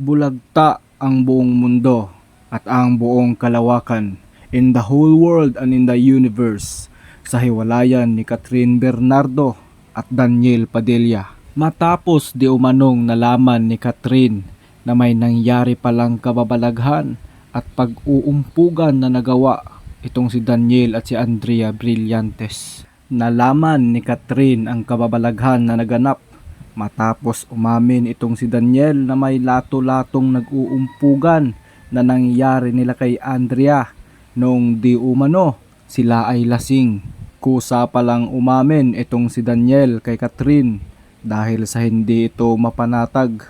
bulagta ang buong mundo at ang buong kalawakan in the whole world and in the universe sa hiwalayan ni Catherine Bernardo at Daniel Padilla. Matapos di umanong nalaman ni Catherine na may nangyari palang kababalaghan at pag-uumpugan na nagawa itong si Daniel at si Andrea Brillantes. Nalaman ni Catherine ang kababalaghan na naganap matapos umamin itong si Daniel na may lato-latong nag-uumpugan na nangyari nila kay Andrea noong di umano sila ay lasing. Kusa pa lang umamin itong si Daniel kay Catherine dahil sa hindi ito mapanatag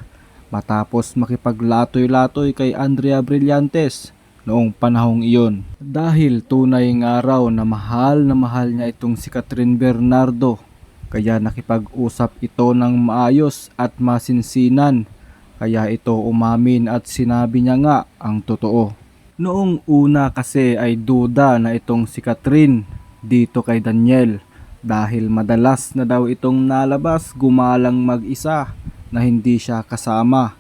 matapos makipaglatoy-latoy kay Andrea Brillantes noong panahong iyon. Dahil tunay ng araw na mahal na mahal niya itong si Catherine Bernardo kaya nakipag-usap ito ng maayos at masinsinan kaya ito umamin at sinabi niya nga ang totoo. Noong una kasi ay duda na itong si Catherine dito kay Daniel dahil madalas na daw itong nalabas gumalang mag-isa na hindi siya kasama.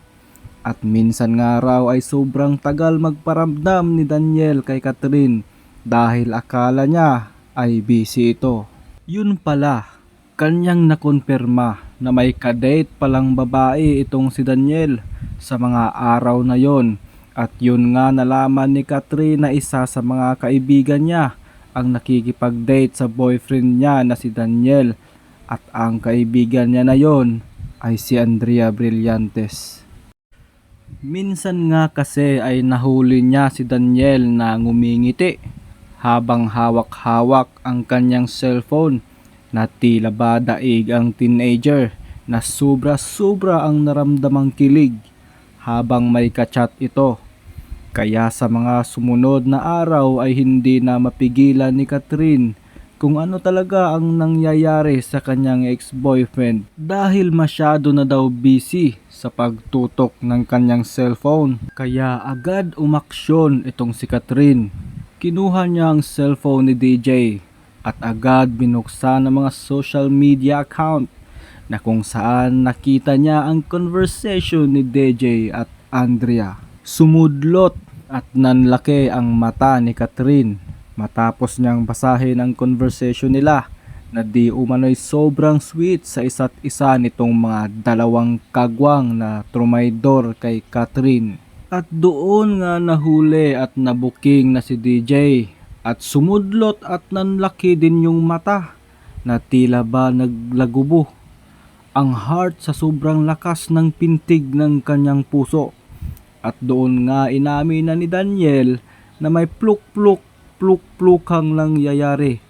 At minsan nga raw ay sobrang tagal magparamdam ni Daniel kay Catherine dahil akala niya ay busy ito. Yun pala, kanyang nakonfirma na may kadate palang babae itong si Daniel sa mga araw na yon at yun nga nalaman ni Catherine na isa sa mga kaibigan niya ang nakikipag-date sa boyfriend niya na si Daniel at ang kaibigan niya na yon ay si Andrea Brillantes. Minsan nga kasi ay nahuli niya si Daniel na ngumingiti habang hawak-hawak ang kanyang cellphone na tila ba daig ang teenager na sobra-sobra ang naramdamang kilig habang may kachat ito. Kaya sa mga sumunod na araw ay hindi na mapigilan ni Catherine kung ano talaga ang nangyayari sa kanyang ex-boyfriend dahil masyado na daw busy sa pagtutok ng kanyang cellphone. Kaya agad umaksyon itong si Catherine. Kinuha niya ang cellphone ni DJ at agad binuksan ang mga social media account na kung saan nakita niya ang conversation ni DJ at Andrea. Sumudlot at nanlaki ang mata ni Catherine matapos niyang basahin ang conversation nila na di umano'y sobrang sweet sa isa't isa nitong mga dalawang kagwang na trumaydor kay Catherine. At doon nga nahuli at nabuking na si DJ at sumudlot at nanlaki din yung mata na tila ba naglagubo ang heart sa sobrang lakas ng pintig ng kanyang puso. At doon nga inamin na ni Daniel na may pluk-pluk, pluk-plukang nangyayari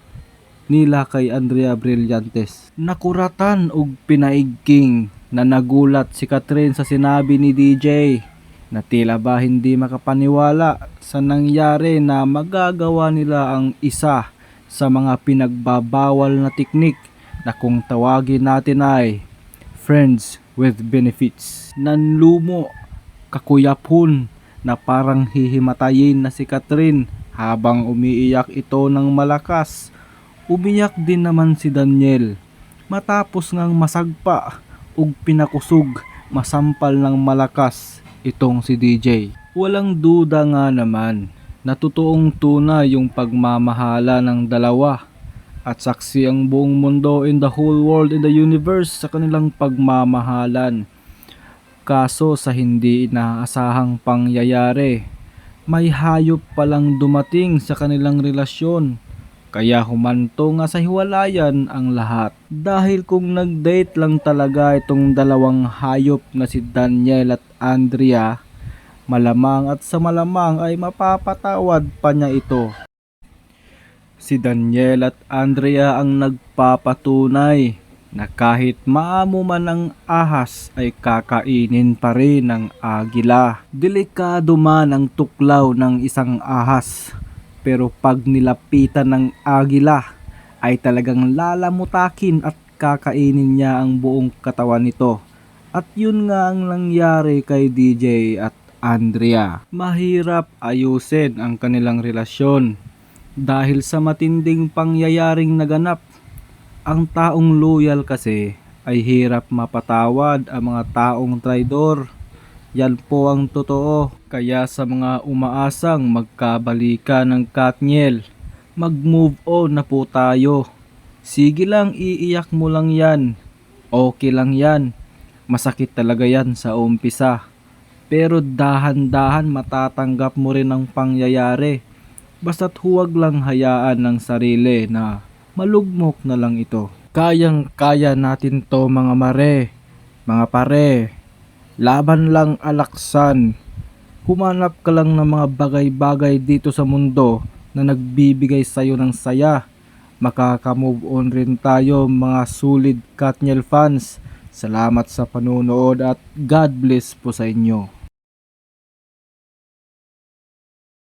nila kay Andrea Brillantes. Nakuratan og pinaigking na nagulat si Catherine sa sinabi ni DJ na tila ba hindi makapaniwala sa nangyari na magagawa nila ang isa sa mga pinagbabawal na teknik na kung tawagin natin ay friends with benefits. Nanlumo kakuyapon na parang hihimatayin na si Catherine habang umiiyak ito ng malakas. Umiyak din naman si Daniel matapos ngang masagpa ug pinakusog masampal ng malakas itong si DJ. Walang duda nga naman na totoong tuna yung pagmamahala ng dalawa at saksi ang buong mundo in the whole world in the universe sa kanilang pagmamahalan. Kaso sa hindi inaasahang pangyayari, may hayop palang dumating sa kanilang relasyon. Kaya humanto nga sa hiwalayan ang lahat. Dahil kung nag-date lang talaga itong dalawang hayop na si Daniel at Andrea, malamang at sa malamang ay mapapatawad pa niya ito. Si Daniel at Andrea ang nagpapatunay na kahit maamo man ang ahas ay kakainin pa rin ng agila. Delikado man ang tuklaw ng isang ahas pero pag nilapitan ng agila ay talagang lalamutakin at kakainin niya ang buong katawan nito. At yun nga ang nangyari kay DJ at Andrea. Mahirap ayusin ang kanilang relasyon dahil sa matinding pangyayaring naganap ang taong loyal kasi ay hirap mapatawad ang mga taong traidor Yan po ang totoo. Kaya sa mga umaasang magkabalikan ng Katniel, mag-move on na po tayo. Sige lang, iiyak mo lang yan. Okay lang yan. Masakit talaga yan sa umpisa. Pero dahan-dahan matatanggap mo rin ang pangyayari. Basta't huwag lang hayaan ng sarili na malugmok na lang ito. Kayang-kaya natin to mga mare, mga pare. Laban lang alaksan. Humanap ka lang ng mga bagay-bagay dito sa mundo na nagbibigay sa'yo ng saya. Makaka-move on rin tayo mga solid Katniel fans. Salamat sa panonood at God bless po sa inyo.